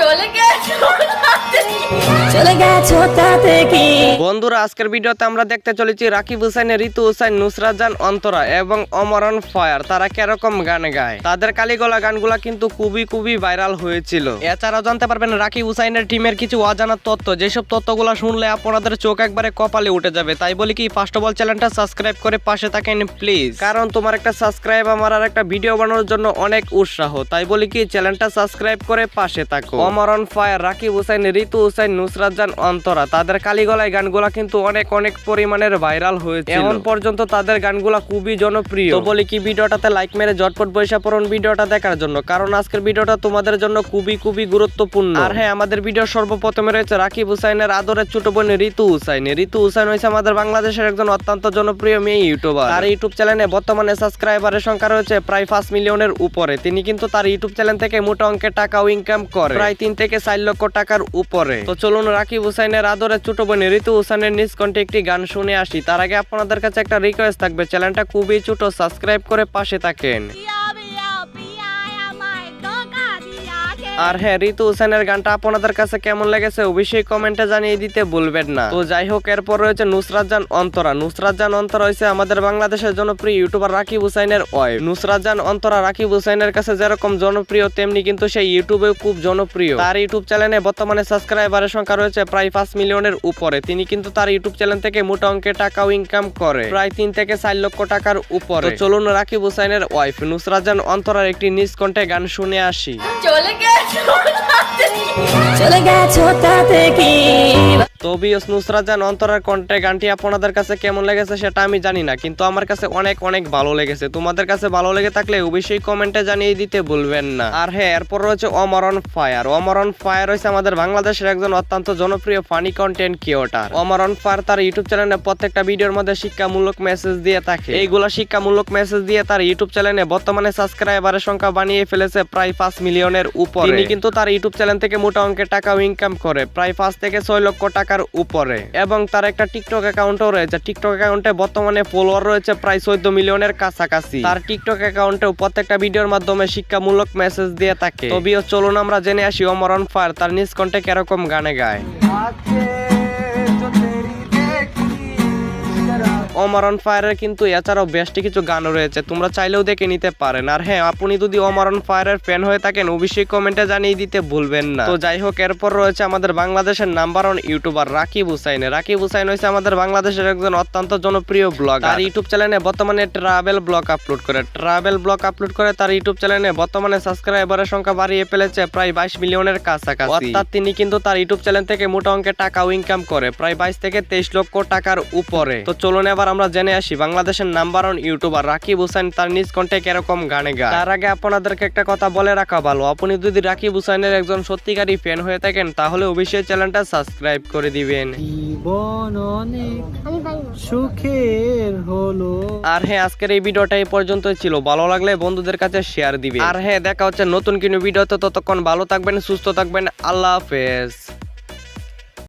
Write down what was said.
চলে গেছো চলে গেছো তাতে কি? বন্ধুরা আজকের ভিডিওতে আমরা দেখতে চলেছি রাকিব হুসাইন ঋতু হুসাইন নুসরাত জান অন্তরা এবং অমরন ফায়ার। তারা কীরকম গান গায়? তাদের কালিগলা গানগুলা কিন্তু খুবই খুবই ভাইরাল হয়েছিল। এছাড়াও জানতে পারবেন রাকিব হুসাইনের টিমের কিছু অজানা তথ্য যেসব তথ্যগুলো শুনলে আপনাদের চোখ একবারে কপালে উঠে যাবে। তাই বলি কি ফার্স্ট অফ অল চ্যানেলটা সাবস্ক্রাইব করে পাশে থাকেন প্লিজ কারণ তোমার একটা সাবস্ক্রাইব আমার আর একটা ভিডিও বানানোর জন্য অনেক উৎসাহ। তাই বলি কি চ্যানেলটা সাবস্ক্রাইব করে পাশে থাকো। অমরন ফায়ার রাকিব হুসাইন ঋতু হুসাইন নুসরাত জান অন্তরা। তাদের কালীগলায় গানগুলা কিন্তু অনেক অনেক পরিমাণের ভাইরাল হয়েছে এখন পর্যন্ত তাদের গানগুলা খুবই জনপ্রিয়। তো বলি কি ভিডিওটাতে লাইক মেরে ঝটপট বৈশা পড়ুন ভিডিওটা দেখার জন্য কারণ আজকের ভিডিওটা তোমাদের জন্য খুবই খুবই গুরুত্বপূর্ণ। আর হ্যাঁ আমাদের ভিডিও সর্বপ্রথমে রয়েছে রাকিব হুসাইনের আদরের ছোট বোন ঋতু হুসাইন। ঋতু হুসাইন হয়েছে আমাদের বাংলাদেশের একজন অত্যন্ত জনপ্রিয় মেয়ে ইউটিউবার তার ইউটিউব চ্যানেলে বর্তমানে সাবস্ক্রাইবারের সংখ্যা রয়েছে প্রায় পাঁচ মিলিয়নের উপরে। তিনি কিন্তু তার ইউটিউব চ্যানেল থেকে মোটা অঙ্কের টাকাও ইনকাম করে। প্রায় তিন থেকে চার লক্ষ টাকার উপরে। তো চলুন রাকিব হুসাইনের আদরে ছোট বোন ঋতু হুসাইনের নিজ কণ্ঠে একটি গান শুনে আসি। তার আগে আপনাদের কাছে একটা রিকোয়েস্ট থাকবে। চ্যানেলটা খুবই ছোট সাবস্ক্রাইব করে পাশে থাকেন। আর হ্যাঁ ঋতু হোসেনের গানটা আপনাদের কাছে কেমন লেগেছে অবশ্যই কমেন্টে জানিয়ে দিতে ভুলবেন না। তো যাই হোক, এরপর রয়েছে নুসরাত জান অন্তরা। নুসরাত জান অন্তরা হয়েছে আমাদের বাংলাদেশের জনপ্রিয় ইউটিউবার রাকিব হুসাইনের ওয়াইফ নুসরাত জান অন্তরা রাকিব হুসাইনের কাছে যেরকম জনপ্রিয়, তেমনি কিন্তু সেই ইউটিউবেও খুব জনপ্রিয়। তার ইউটিউব চ্যানেলে বর্তমানে সাবস্ক্রাইবারের সংখ্যা রয়েছে প্রায় পাঁচ মিলিয়নের উপরে। তিনি কিন্তু তার ইউটিউব চ্যানেল থেকে মোটা অঙ্কের টাকাও ইনকাম করে, প্রায় তিন থেকে চার লক্ষ টাকার উপরে। চলুন রাকিব হুসাইনের ওয়াইফ নুসরাত জান অন্তরার একটি নিজ কণ্ঠে গান শুনে আসি। চলে গেছো চলে গেছো তবিয়স নুসরাত জান, অন্তরার কণ্ঠে গানটি আপনাদের কাছে কেমন লেগেছে সেটা আমি জানি না, কিন্তু আমার কাছে অনেক অনেক ভালো লেগেছে। তোমাদের কাছে ভালো লেগে থাকলে অবশ্যই কমেন্টে জানিয়ে দিতে ভুলবেন না। আর হ্যাঁ এরপর রয়েছে অমরন ফায়ার অমরন ফায়ার হয়েছে আমাদের বাংলাদেশের একজন অত্যন্ত জনপ্রিয় funny content creator Omor on fire তার ইউটিউব চ্যানেলে প্রত্যেকটা ভিডিওর মধ্যে শিক্ষামূলক মেসেজ দিয়ে থাকে। এইগুলা শিক্ষামূলক মেসেজ দিয়ে তার ইউটিউব চ্যানেলে বর্তমানে সাবস্ক্রাইবারের সংখ্যা বানিয়ে ফেলেছে প্রায় পাঁচ মিলিয়নের উপরে। তিনি কিন্তু তার ইউটিউব চ্যানেল থেকে মোটা অঙ্কের টাকাও ইনকাম করে। প্রায় পাঁচ থেকে ছয় লক্ষ টাকার উপরে। এবং তার একটা টিকটক অ্যাকাউন্টও রয়েছে। টিকটক অ্যাকাউন্টে বর্তমানে ফলোয়ার রয়েছে প্রায় চোদ্দ মিলিয়নের কাছাকাছি। তার টিকটক অ্যাকাউন্টে প্রত্যেকটা ভিডিওর মাধ্যমে শিক্ষামূলক মেসেজ দিয়ে থাকে। তবিও চলুন আমরা জেনে আসি অমরণ ফায়ার তার নিজ কণ্ঠে কীরকম গানে গায়। অমরন ফায়ারের কিন্তু এছাড়াও বেশটি কিছু গান রয়েছে। তোমরা চাইলেও দেখে নিতে পারেন। আর হ্যাঁ আপনি যদি অমরন ফায়ারের ফ্যান হয়ে থাকেন, অবশ্যই কমেন্টে জানিয়ে দিতে ভুলবেন না। তো যাই হোক, এরপর রয়েছে আমাদের বাংলাদেশের number one YouTuber Rakib Hossain. Rakib Hossain হয়েছে আমাদের বাংলাদেশের একজন অত্যন্ত জনপ্রিয় ব্লগ আর ইউটিউব চ্যানেলে বর্তমানে ট্রাভেল ব্লগ আপলোড করে। ট্রাভেল ব্লগ আপলোড করে তার ইউটিউব চ্যানেলে বর্তমানে সাবস্ক্রাইবারের সংখ্যা বাড়িয়ে ফেলেছে প্রায় বাইশ মিলিয়নের কাছাকাছি। অর্থাৎ তিনি কিন্তু তার ইউটিউব চ্যানেল থেকে মোটা অঙ্কের টাকাও ইনকাম করে, প্রায় বাইশ থেকে তেইশ লক্ষ টাকার উপরে। তো চলুন এবার আমরা জেনে আসি বাংলাদেশের number one YouTuber Rakib Hossain তার নিজ কণ্ঠে কীরকম গানে গায়। তার আগে আপনাদেরকে একটা কথা বলে রাখা ভালো আপনি যদি রাকিব হুসাইনের একজন সত্যিকারী ফ্যান হয়ে থাকেন তাহলে অবশ্যই চ্যানেলটা সাবস্ক্রাইব করে দিবেন। জীবন সুখের হলো। আর হ্যাঁ আজকের এই ভিডিওটা এই পর্যন্ত ছিল। ভালো লাগলে বন্ধুদের কাছে শেয়ার দিবেন। আর হ্যাঁ দেখা হচ্ছে নতুন কোনো ভিডিওতে ততক্ষণ ভালো থাকবেন সুস্থ থাকবেন আল্লাহ হাফেজ।